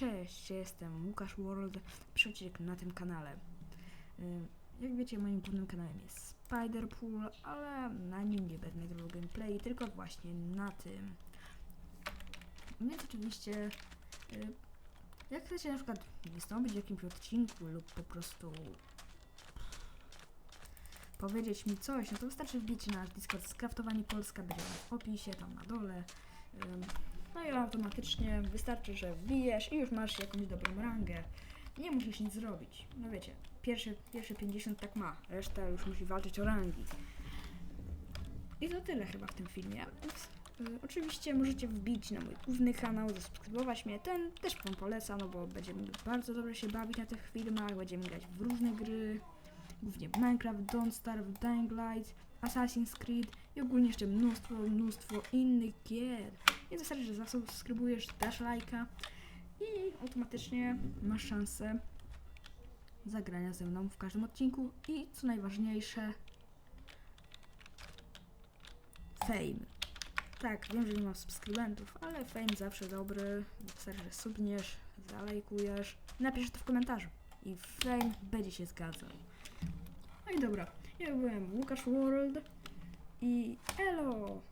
Cześć, jestem Łukasz World, przeciek na tym kanale. Jak wiecie, moim głównym kanałem jest Spiderpool, ale na nim nie będę nagrywał gameplay, tylko właśnie na tym. Więc oczywiście, y, jak chcecie na przykład wystąpić w jakimś odcinku lub po prostu powiedzieć mi coś, no to wystarczy wbić na Discord Skraftowani Polska, będzie w opisie, tam na dole. No i automatycznie wystarczy, że wbijesz i już masz jakąś dobrą rangę. Nie musisz nic zrobić. No wiecie, pierwsze, pierwsze 50 tak ma, reszta już musi walczyć o rangi. I to tyle chyba w tym filmie. Y, oczywiście możecie wbić na mój główny kanał, zasubskrybować mnie. Ten też wam polecam, no bo będziemy bardzo dobrze się bawić na tych filmach, będziemy grać w różne gry, głównie Minecraft, Don't Starve, Dying Light, Assassin's Creed i ogólnie jeszcze mnóstwo, mnóstwo innych gier. Więc wystarczy, że zasubskrybujesz, dasz lajka i automatycznie masz szansę zagrania ze mną w każdym odcinku i co najważniejsze fame. Tak, wiem, że nie mam subskrybentów, ale fame zawsze dobry. Wystarczy, że subniesz, zalajkujesz, napisz to w komentarzu i fame będzie się zgadzał. No i dobra, ja byłem Łukasz World i elo!